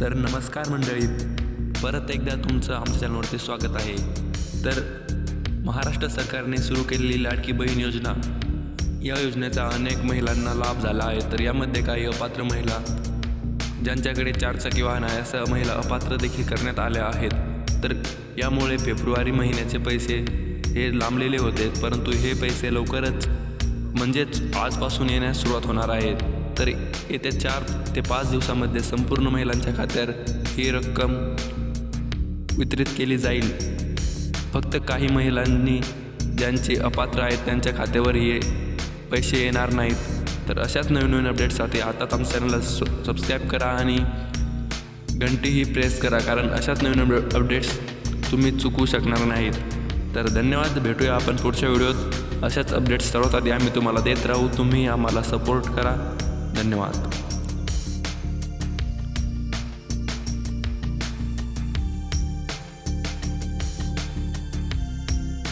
तर नमस्कार मंडळी. परत एकदा तुमचं आमच्या चॅनलवरती स्वागत आहे. तर महाराष्ट्र सरकारने सुरू केलेली लाडकी बहीण योजना. या योजनेचा अनेक महिलांना लाभ झाला आहे तर यामध्ये काही अपात्र महिला ज्यांच्याकडे चारचाकी वाहन आहे असं महिला अपात्र देखील करण्यात आल्या आहेत. तर यामुळे फेब्रुवारी महिन्याचे पैसे हे लांबलेले होते परंतु हे पैसे लवकरच म्हणजेच आजपासून येण्यास सुरुवात होणार आहेत तर येत्या चार ते पाच दिवसामध्ये संपूर्ण महिलांच्या खात्यावर ही रक्कम वितरित केली जाईल. फक्त काही महिलांनी ज्यांचे अपात्र आहेत त्यांच्या खात्यावर हे पैसे येणार नाहीत. तर अशाच नवीन नवीन अपडेट्ससाठी आताच आमच्या चॅनलला सबस्क्राईब करा आणि घंटीही प्रेस करा कारण अशाच नवीन अपडेट्स तुम्ही चुकू शकणार नाहीत. तर धन्यवाद भेटूया आपण पुढच्या व्हिडिओत. अशाच अपडेट्स सर्वात आधी आम्ही तुम्हाला देत राहू. तुम्ही आम्हाला सपोर्ट करा. धन्यवाद.